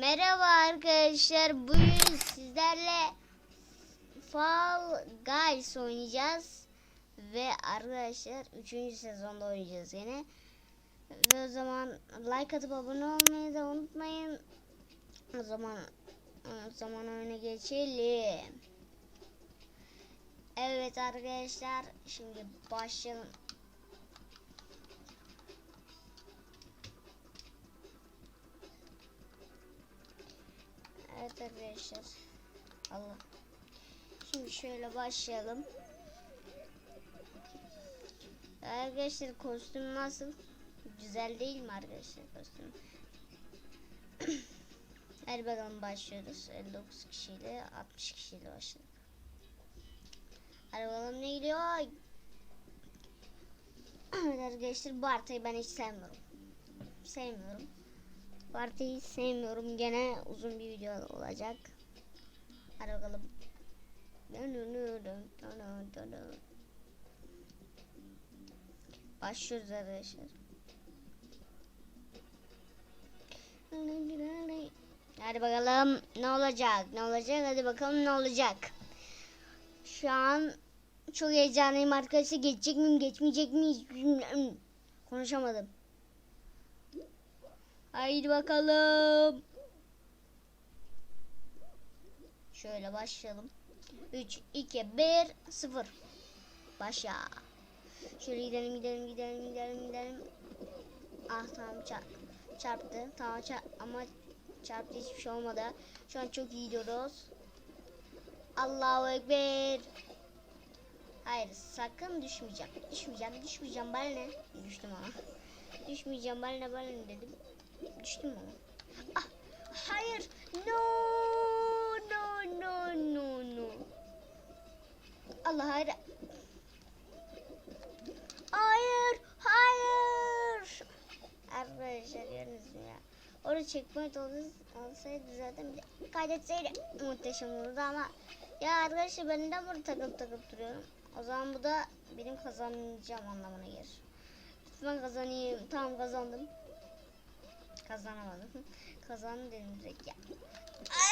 Merhaba arkadaşlar. Bugün sizlerle Fall Guys oynayacağız. Ve arkadaşlar 3. sezonda oynayacağız yine. Ve o zaman like atıp abone olmayı da unutmayın. O zaman o zaman oyuna geçelim. Evet arkadaşlar şimdi başlayalım. Evet arkadaşlar. Allah. Şimdi şöyle başlayalım. Arkadaşlar kostüm nasıl? Güzel değil mi arkadaşlar kostüm? Hadi bakalım başlıyoruz. 59 kişiyle 60 kişiyle başladık. Hadi ne gidiyor? Evet arkadaşlar bu haritayı ben hiç sevmiyorum. Sevmiyorum. Hiç sevmiyorum. Gene uzun bir video olacak. Hadi bakalım. Başlıyoruz arkadaşlar. Hadi bakalım ne olacak? Ne olacak? Hadi bakalım ne olacak? Şu an çok heyecanlıyım arkadaşlar. Geçecek miyim, geçmeyecek miyim? Konuşamadım. Haydi bakalım. Şöyle başlayalım. 3, 2, 1, 0. Başla. Şöyle gidelim, gidelim, gidelim, gidelim, gidelim. Ah tamam çarp, çarptı. Tamam çarp, ama çarptı hiçbir şey olmadı. Şu an çok iyi gidiyoruz. Allahu Ekber. Hayır sakın düşmeyeceğim. Düşmeyeceğim, düşmeyeceğim. Bana ne? Düştüm ama. Düşmeyeceğim. Bana ne, bana ne dedim. Düştüm ama. Ah, hayır. No, no, no, no, no. Allah hayır. Hayır, hayır. Arkadaşlar mü ya? Orada checkpoint olsaydı, zaten bir de kaydetseydi muhteşem olurdu ama ya arkadaşlar ben neden burada takıp takıp duruyorum? O zaman bu da benim kazanacağım anlamına gelir. Lütfen kazanayım. Tamam kazandım. Kazanamadım. Kazandım dedim direkt ya.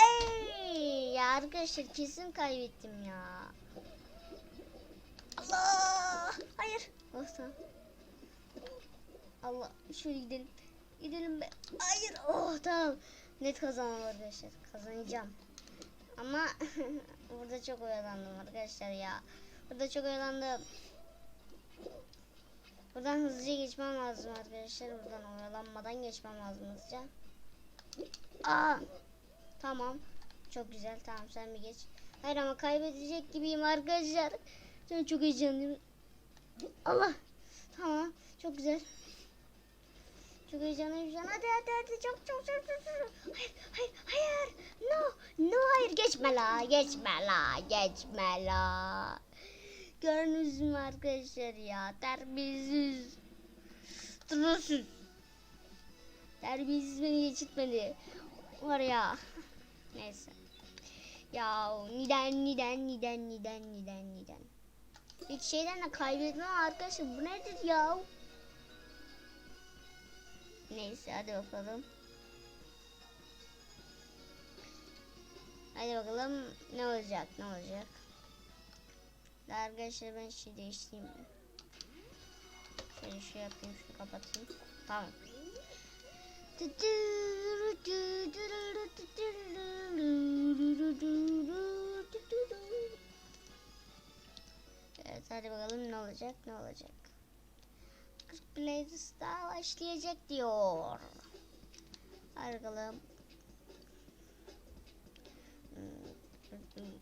Ay ya arkadaşlar kesin kaybettim ya. Allah! Hayır. Tamam. Allah şöyle gidelim. Gidelim be. Hayır. Oh tamam. Net kazandım arkadaşlar. Kazanacağım. Ama burada çok oyalandım arkadaşlar ya. Burada çok oyalandım. Buradan hızlıca geçmem lazım arkadaşlar. Buradan oyalanmadan geçmem lazım hızlıca. Aa, tamam. Çok güzel. Tamam sen bir geç. Hayır ama kaybedecek gibiyim arkadaşlar. Ben çok heyecanlıyım. Allah. Tamam. Çok güzel. Çok heyecanlıyım. Hadi hadi hadi. Çok çok çok çok. çok. Hayır hayır hayır. No. No hayır geçme la. Geçme la. Geçme la. Gördünüz mü arkadaşlar ya? Terbiyesiz. Durursuz. Terbiyesiz beni geçitmedi. Var ya. Neyse. Ya neden neden neden neden neden neden. Hiç şeyden de kaybetmem arkadaşlar. Bu nedir ya? Neyse hadi bakalım. Hadi bakalım ne olacak ne olacak. Arkadaşlar ben şey değiştireyim. mi? Şöyle şey yapayım şunu kapatayım. Tamam. Evet hadi bakalım ne olacak ne olacak. 40 Blazes daha başlayacak diyor. Hadi bakalım. Hmm.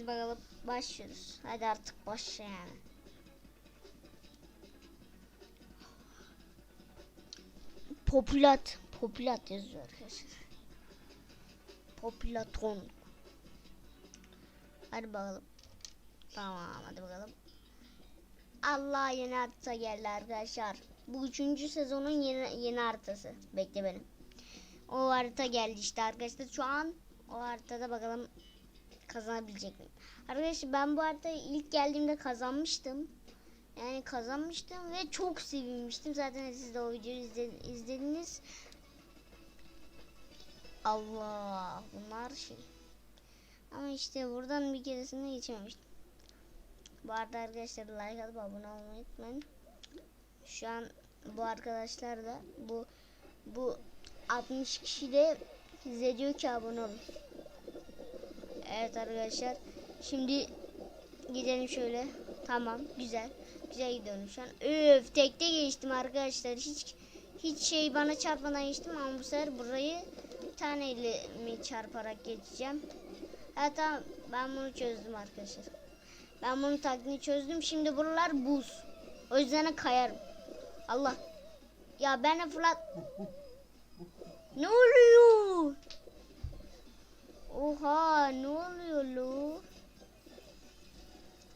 Evet bakalım başlıyoruz. Hadi artık başla yani. Popülat. Popülat yazıyor arkadaşlar. Popülaton. Hadi bakalım. Tamam hadi bakalım. Allah yeni harita geldi arkadaşlar. Bu üçüncü sezonun yeni, yeni haritası. Bekle benim. O harita geldi işte arkadaşlar. Şu an o haritada bakalım kazanabilecek miyim? Arkadaşlar ben bu haritayı ilk geldiğimde kazanmıştım. Yani kazanmıştım ve çok sevinmiştim. Zaten siz de o videoyu izle- izlediniz. Allah bunlar şey. Ama işte buradan bir keresinde geçememiştim. Bu arada arkadaşlar like atıp abone olmayı unutmayın. Şu an bu arkadaşlar da bu bu 60 kişi de size diyor ki abone olun. Evet arkadaşlar. Şimdi gidelim şöyle. Tamam güzel. Güzel gidiyorum şu an. Öf tekte geçtim arkadaşlar. Hiç hiç şey bana çarpmadan geçtim ama bu sefer burayı bir mi çarparak geçeceğim. Ha tamam ben bunu çözdüm arkadaşlar. Ben bunun taktiğini çözdüm. Şimdi buralar buz. O yüzden de kayarım. Allah. Ya ben fırlat. Ne oluyor? Oha ne oluyor lu?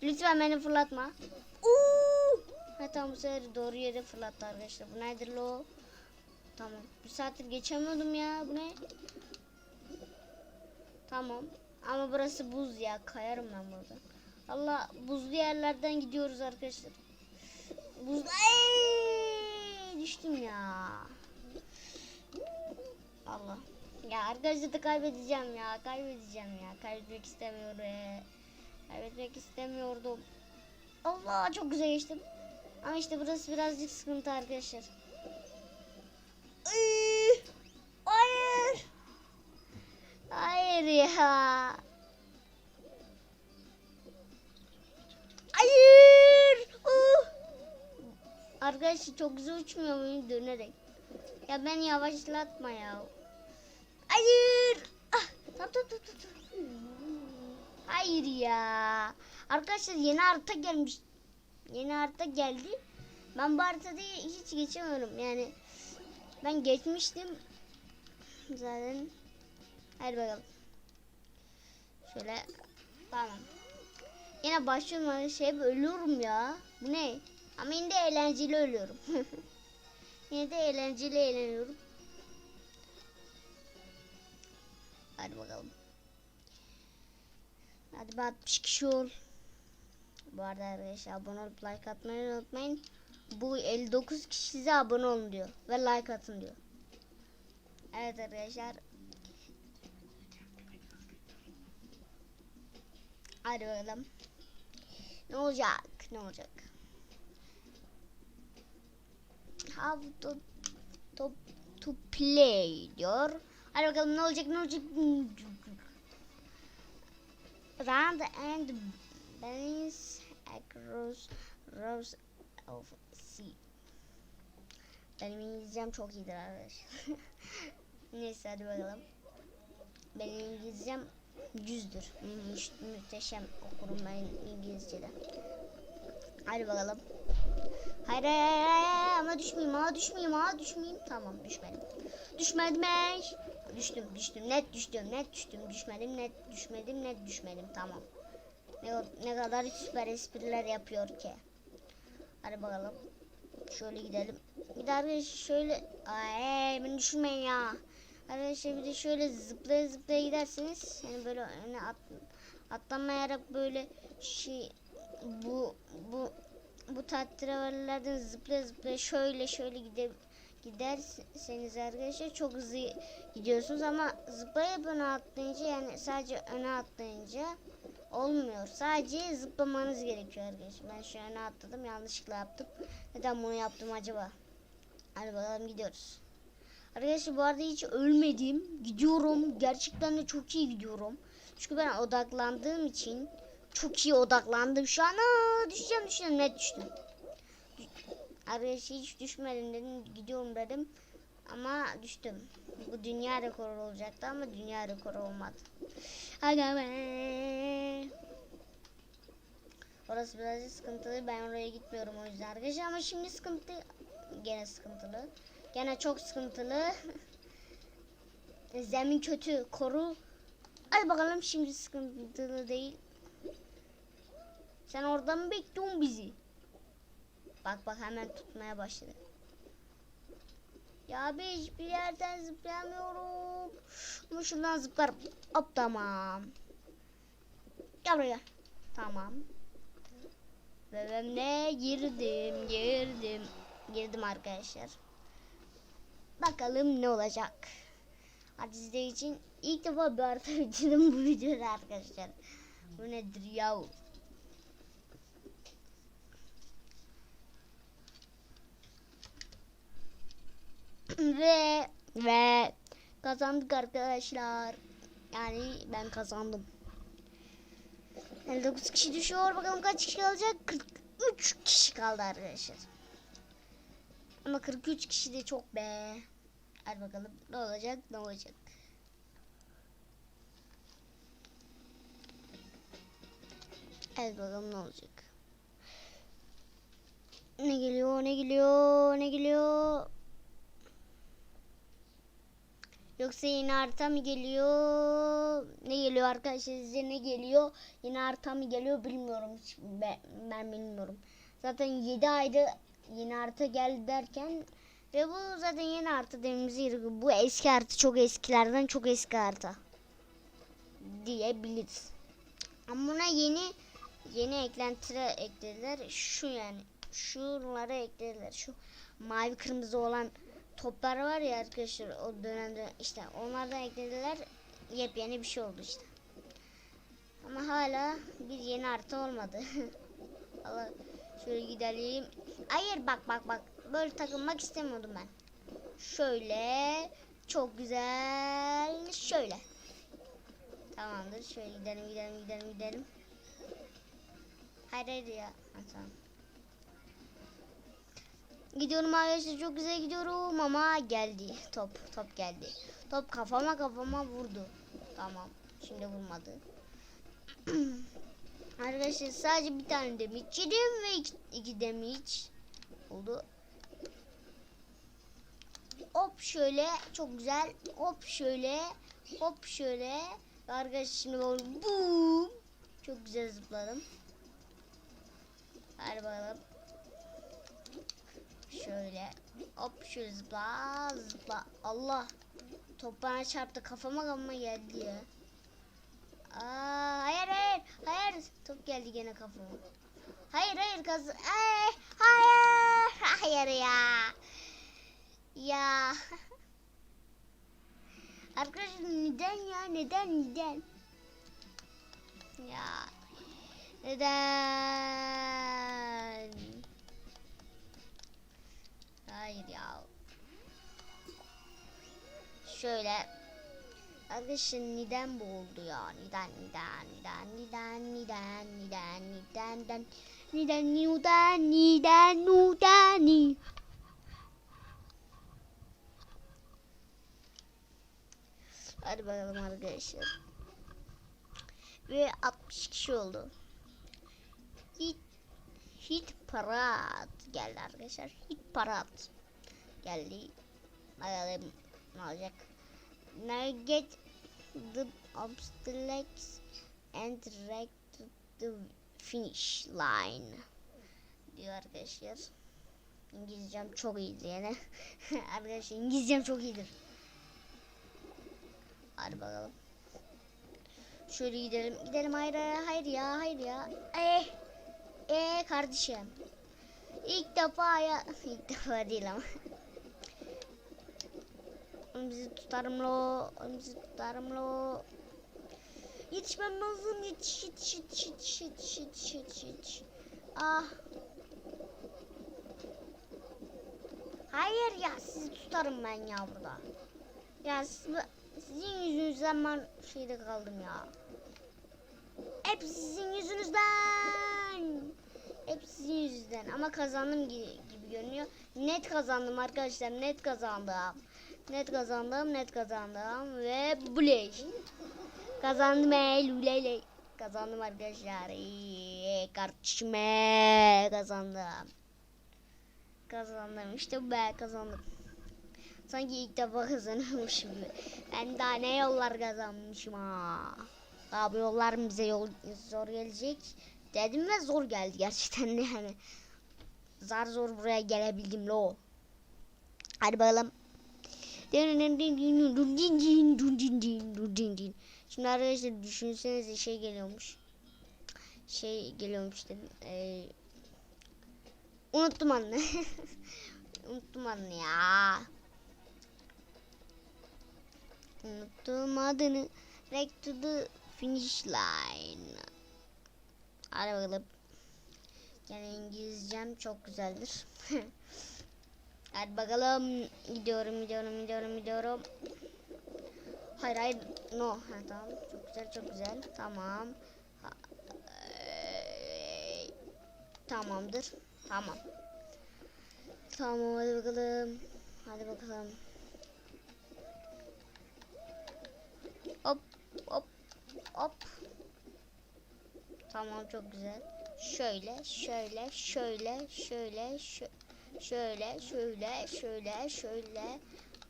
Lütfen beni fırlatma. Uuu. Ha tamam bu sefer doğru yere fırlattı arkadaşlar. Bu nedir lo? Tamam. Bir saattir geçemiyordum ya. Bu ne? Tamam. Ama burası buz ya. Kayarım ben burada. Allah buzlu yerlerden gidiyoruz arkadaşlar. Buz... Ay, düştüm ya. Allah. Ya arkadaşlar da kaybedeceğim ya. Kaybedeceğim ya. Kaybetmek istemiyorum. Kaybetmek istemiyordum. Allah çok güzel geçtim. Ama işte burası birazcık sıkıntı arkadaşlar. Ay, Hayır. Hayır ya. Hayır. Uh. Arkadaşlar çok güzel uçmuyor muyum dönerek? Ya ben yavaşlatma ya. Hayır. Ah, tamam tamam tamam. tamam. Hayır ya. Arkadaşlar yeni harita gelmiş. Yeni harita geldi. Ben bu haritada hiç geçemiyorum. Yani ben geçmiştim. Zaten. Hadi bakalım. Şöyle. Tamam. Yine başlıyorum şey ölüyorum ya. Bu ne? Ama yine de eğlenceli ölüyorum. yine de eğlenceli eğleniyorum. Hadi bakalım. Hadi be 60 kişi ol. Bu arada arkadaşlar abone olup like atmayı unutmayın. Bu 59 kişi abone olun diyor. Ve like atın diyor. Evet arkadaşlar. Hadi bakalım. Ne olacak? Ne olacak? How to, to, to play diyor. Hadi bakalım ne olacak ne olacak? Round and balance across rows of sea. Benim İngilizcem çok iyidir arkadaşlar. Neyse hadi bakalım. Benim İngilizcem yüzdür. Mü- muhteşem okurum ben İngilizce'de. Hadi bakalım. Hayır, hayır, hayır, ama düşmeyeyim, ama düşmeyeyim, ama düşmeyeyim. Tamam düşmedim. Düşmedim eş. Düştüm, düştüm, net düştüm, net düştüm, düşmedim, net düşmedim, net düşmedim. Tamam. Ne, ne kadar süper espriler yapıyor ki. Hadi bakalım. Şöyle gidelim. Bir de arkadaşlar şöyle... Ay beni düşürmeyin ya. Arkadaşlar bir de şöyle zıplaya zıplaya giderseniz yani böyle öne at, atlamayarak böyle şey bu bu bu tatravallerden zıplaya zıplaya şöyle şöyle gide, giderseniz arkadaşlar çok hızlı gidiyorsunuz ama zıplayıp öne atlayınca yani sadece öne atlayınca olmuyor. Sadece zıplamanız gerekiyor arkadaşlar. Ben şu öne atladım yanlışlıkla yaptım. Neden bunu yaptım acaba? Hadi bakalım gidiyoruz. Arkadaşlar bu arada hiç ölmedim. Gidiyorum. Gerçekten de çok iyi gidiyorum. Çünkü ben odaklandığım için çok iyi odaklandım şu an. Aa, düşeceğim düşeceğim. Net düştüm. Arkadaşlar hiç düşmedim dedim. Gidiyorum dedim. Ama düştüm. Bu dünya rekoru olacaktı ama dünya rekoru olmadı. Aga be. Orası birazcık sıkıntılı. Ben oraya gitmiyorum o yüzden arkadaşlar. Ama şimdi sıkıntı gene sıkıntılı. Gene çok sıkıntılı. Zemin kötü. Koru. Hadi bakalım şimdi sıkıntılı değil. Sen orada mı bekliyorsun bizi? Bak bak hemen tutmaya başladı. Ya abi hiçbir yerden zıplayamıyorum. Ama şuradan zıplarım. Hop tamam. Gel buraya. Tamam. Ve ben de girdim, girdim. Girdim arkadaşlar. Bakalım ne olacak. Hadi sizler için ilk defa bir harita bitirdim bu videoda arkadaşlar. Bu nedir ya? ve ve kazandık arkadaşlar. Yani ben kazandım. 59 kişi düşüyor. Bakalım kaç kişi kalacak? 43 kişi kaldı arkadaşlar. Ama 43 kişi de çok be. Hadi bakalım ne olacak ne olacak. Hadi bakalım ne olacak. Ne geliyor ne geliyor ne geliyor. Yoksa yine harita mı geliyor? Ne geliyor arkadaşlar size ne geliyor? Yine harita mı geliyor bilmiyorum. Hiç ben, ben bilmiyorum. Zaten 7 ayda yeni harita geldi derken ve bu zaten yeni harita dediğimiz yer- bu eski harita çok eskilerden çok eski harita diyebiliriz. Ama buna yeni yeni eklentiler eklediler. Şu yani şunları eklediler. Şu mavi kırmızı olan toplar var ya arkadaşlar o dönemde işte onlardan eklediler. Yepyeni bir şey oldu işte. Ama hala bir yeni harita olmadı. Allah şöyle gidelim. Hayır bak bak bak. Böyle takılmak istemiyordum ben. Şöyle çok güzel. Şöyle. Tamamdır. Şöyle gidelim gidelim gidelim gidelim. Hayır hayır ya. Ha, tamam. Gidiyorum arkadaşlar çok güzel gidiyorum ama geldi top top geldi. Top kafama kafama vurdu. Tamam şimdi vurmadı. arkadaşlar sadece bir tane damage yedim ve iki, iki damage oldu. Hop şöyle çok güzel hop şöyle hop şöyle arkadaşlar şimdi boom çok güzel zıpladım. Hadi bakalım. Şöyle hop şöyle zıpla zıpla. Allah top bana çarptı kafama kafama geldi ya. Aa, hayır hayır hayır top geldi gene kafama. Hayır hayır kaz Ay, hayır hayır ya. Ya. Arkadaşlar neden ya neden neden? Ya. Neden? Hayır ya. Şöyle. Arkadaşlar neden bu oldu ya? Neden neden neden neden neden neden neden neden neden neden neden neden Hadi bakalım arkadaşlar. Ve 60 kişi oldu. Hit, hit parat geldi arkadaşlar. Hit parat geldi. Bakalım ne olacak. Now the obstacles and direct the finish line diyor arkadaşlar. İngilizcem çok iyidir yani. arkadaşlar İngilizcem çok iyidir. Hadi bakalım. Şöyle gidelim. Gidelim hayır, hayır ya hayır ya. Eh. Eh kardeşim. İlk defa ya ilk defa değil ama. Bizi tutarım lo. Bizi tutarım lo. Yetişmem lazım. Yetiş yetiş yetiş yetiş yetiş yetiş yetiş yetiş. Ah. Hayır ya sizi tutarım ben ya burada. Ya siz, sizin yüzünüzden ben şeyde kaldım ya. Hep sizin yüzünüzden. Hep sizin yüzünden ama kazandım gibi, görünüyor. Net kazandım arkadaşlar net kazandım. Net kazandım net kazandım ve buley. Kazandım ey lulele. Kazandım arkadaşlar. Eee, kardeşime kazandım. Kazandım işte bu be kazandım. Sanki ilk defa kazanıyormuşum gibi. Ben daha ne yollar kazanmışım ha. Daha bu yollar bize yol zor gelecek. Dedim ve zor geldi gerçekten de yani. Zar zor buraya gelebildim lo. Hadi bakalım. Şimdi arkadaşlar düşünsenize şey geliyormuş. Şey geliyormuş dedim. Ee, unuttum anne. unuttum anne ya. Unuttum adını. Back to the finish line. Hadi bakalım. Yani İngilizcem çok güzeldir. Hadi bakalım. Gidiyorum, gidiyorum, gidiyorum, gidiyorum. Hayır, hayır. No. Ha, tamam. Çok güzel, çok güzel. Tamam. Ha, eee, tamamdır. Tamam. Tamam, hadi bakalım. Hadi bakalım. Hop, hop, hop. Tamam, çok güzel. Şöyle, şöyle, şöyle, şöyle, şöyle. Şöyle, şöyle, şöyle, şöyle.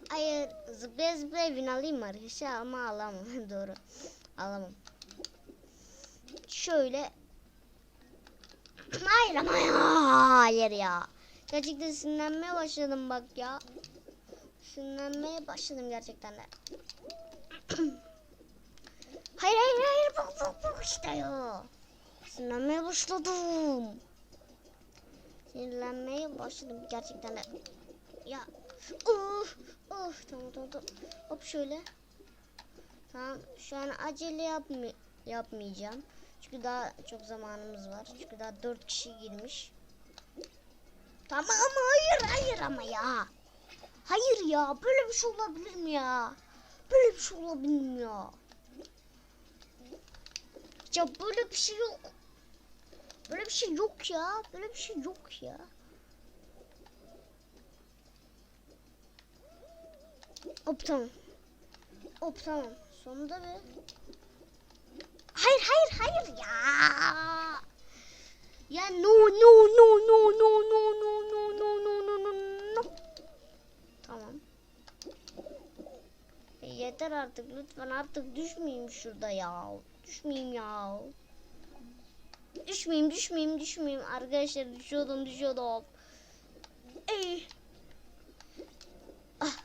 Hayır, zıplaya zıplaya win alayım arkadaşlar ama alamam. Doğru. Alamam. Şöyle. Hayır ama. Hayır ya. Gerçekten sinirlenmeye başladım bak ya. Sinirlenmeye başladım gerçekten de. hayır hayır hayır bak bak bak işte ya. Sinirlenmeye başladım. Sinirlenmeye başladım gerçekten de. Ya. Uf, uf, tamam tamam tamam. Hop şöyle. Tamam şu an acele yapmay yapmayacağım. Çünkü daha çok zamanımız var. Çünkü daha dört kişi girmiş. Tamam ama hayır hayır ama ya. Hayır ya böyle bir şey olabilir mi ya? Böyle bir şey olabilir mi ya? Ya böyle bir şey yok. Böyle bir şey yok ya. Böyle bir şey yok ya. Hop tamam. Hop tamam. Sonunda be. Hayır hayır hayır ya. Ya no no no no no no no no no no no no no. Tamam. E, yeter artık lütfen artık düşmeyeyim şurada ya. Düşmeyeyim ya. Düşmeyeyim, düşmeyeyim, düşmeyeyim. Arkadaşlar düşüyordum, düşüyordum. Ey. Ah.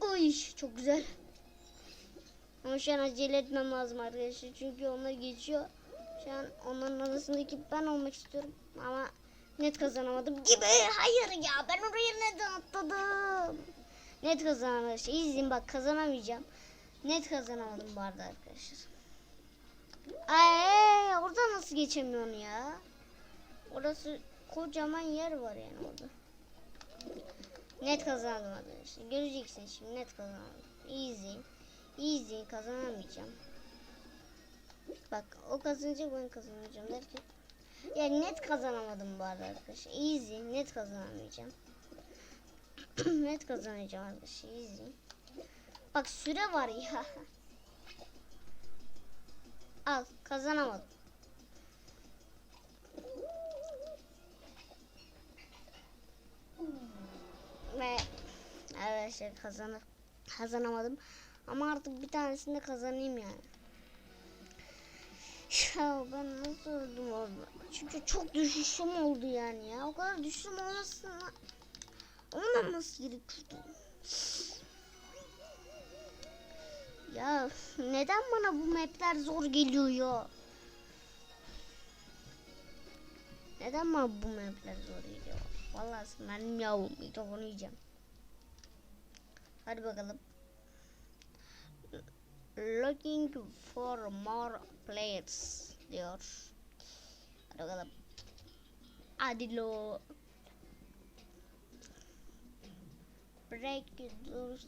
Oy, çok güzel. Ama şu an acele etmem lazım arkadaşlar. Çünkü onlar geçiyor. Şu an onların arasındaki ben olmak istiyorum. Ama net kazanamadım gibi. Hayır ya ben oraya neden atladım? Net kazanamadım. Şey, izleyin bak kazanamayacağım. Net kazanamadım bu arada arkadaşlar. Nasıl geçemiyorsun ya? Orası kocaman yer var yani orada. Net kazandım arkadaşlar. Göreceksin şimdi net kazandım. Easy. Easy kazanamayacağım. Bak o kazanacak ben kazanacağım derken. Yani net kazanamadım bu arada arkadaşlar. Easy net kazanamayacağım. net kazanacağım arkadaşlar. Easy. Bak süre var ya. Al kazanamadım. Ve arkadaşlar kazanır. Kazanamadım. Ama artık bir tanesini de kazanayım yani. Ya ben nasıl öldüm orada? Çünkü çok düşüşüm oldu yani ya. O kadar düşüşüm olmasına ona nasıl gerekiyordu? Ya neden bana bu mapler zor geliyor ya? Neden bana bu mapler zor geliyor? Vallahi benim yavrum mikrofonu yiyeceğim. Hadi bakalım. Looking for more players diyor. Hadi bakalım. Hadi lo. Break doors,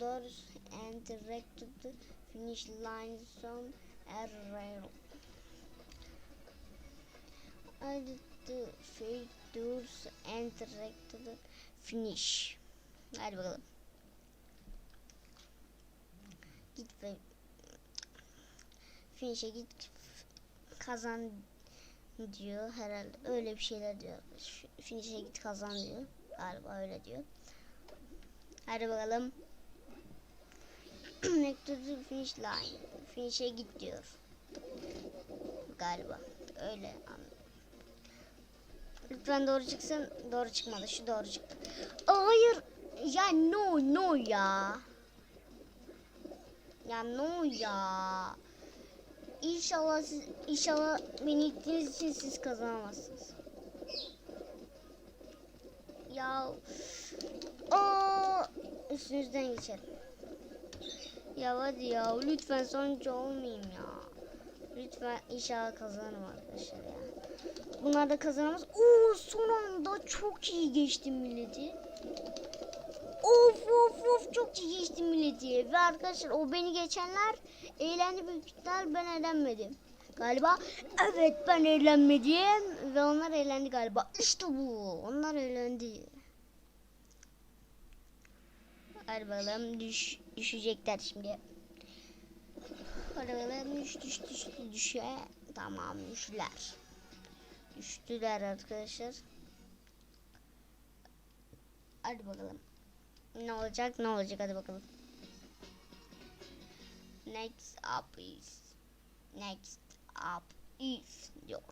doors and direct the finish line zone at rail. I did the fake doors and direct finish. Hadi bakalım. Git ve finish'e git kazan diyor herhalde öyle bir şeyler diyor. Finish'e git kazan diyor. Galiba öyle diyor. Hadi bakalım. The finish line. Finish'e git diyor. Galiba. Öyle anladım. Lütfen doğru çıksın. Doğru çıkmadı. Şu doğru çıktı. Hayır. Ya no no ya. Ya no ya. İnşallah siz inşallah beni ittiğiniz için siz kazanamazsınız. Ya Aa, üstünüzden geçelim. Ya hadi ya lütfen sonuncu olmayayım ya. Lütfen inşallah kazanırım arkadaşlar ya. Bunlar da kazanamaz. Oo son anda çok iyi geçtim milleti. Of of of çok iyi geçtim milleti. Ve arkadaşlar o beni geçenler eğlendi büyük ihtimal ben eğlenmedim. Galiba evet ben eğlenmedim ve onlar eğlendi galiba. İşte bu onlar eğlendi. Hadi bakalım düş, düşecekler şimdi. Hadi bakalım düş düş düş düşe. Tamam düştüler. Düştüler arkadaşlar. Hadi bakalım. Ne olacak ne olacak hadi bakalım. Next up is next up is diyor.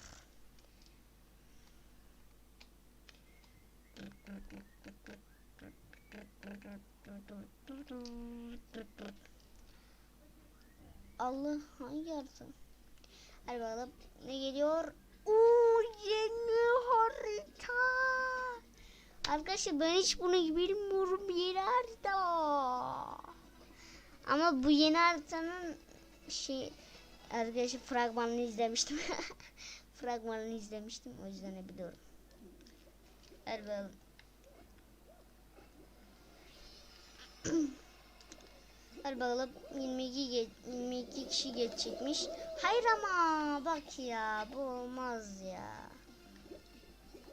Allah hangi harita? Hadi bakalım ne geliyor? Oo yeni harita. Arkadaşlar ben hiç bunu bilmiyorum yeni harita. Ama bu yeni haritanın şey arkadaşlar fragmanını izlemiştim. fragmanını izlemiştim o yüzden de biliyorum. Hadi bakalım. Hadi bakalım 22, ge- 22 kişi geçecekmiş. Hayır ama bak ya bu olmaz ya.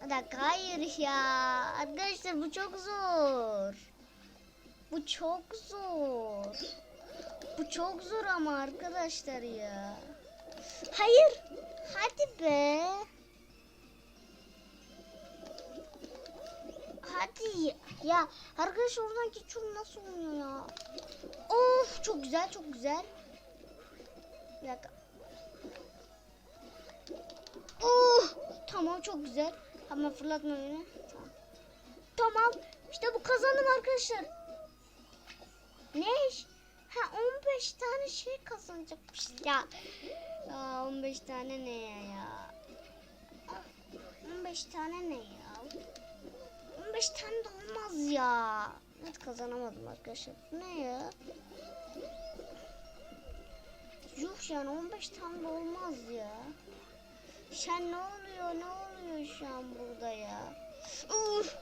Bir dakika hayır ya. Arkadaşlar bu çok zor. Bu çok zor. Bu çok zor ama arkadaşlar ya. Hayır. Hadi be. Hadi ya arkadaş oradan geçiyorum nasıl olmuyor ya? Of çok güzel çok güzel. Bir dakika. Oh tamam çok güzel. Ama fırlatma beni. Tamam. Tamam işte bu kazandım arkadaşlar. Ne? Ha 15 tane şey kazanacakmış ya. Aa, 15 tane ne ya ya? Ah, 15 tane ne ya? 15 tane de olmaz ya. Evet kazanamadım arkadaşlar. Ne ya? Yuh yani 15 tane de olmaz ya. Sen ne oluyor ne oluyor şu an burada ya? Uf!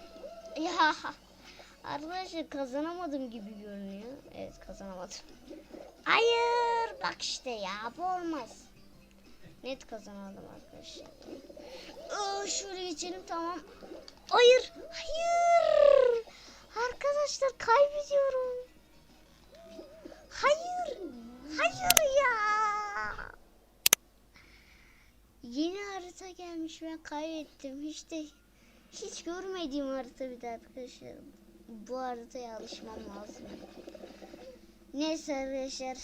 Ya arkadaşlar kazanamadım gibi görünüyor. Evet kazanamadım. Hayır bak işte ya bu olmaz. Net kazanamadım arkadaşlar. Aa, şöyle geçelim tamam. Hayır hayır. Arkadaşlar kaybediyorum. Hayır. Hayır ya. Yeni harita gelmiş ben kaybettim. Hiç de hiç görmediğim harita bir de arkadaşlar. Bu haritaya alışmam lazım. Neyse arkadaşlar.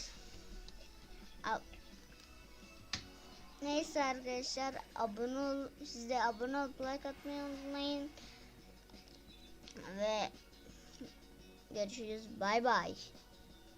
Neyse arkadaşlar abone ol siz de abone olup like atmayı unutmayın. Ve görüşürüz. Bay bay.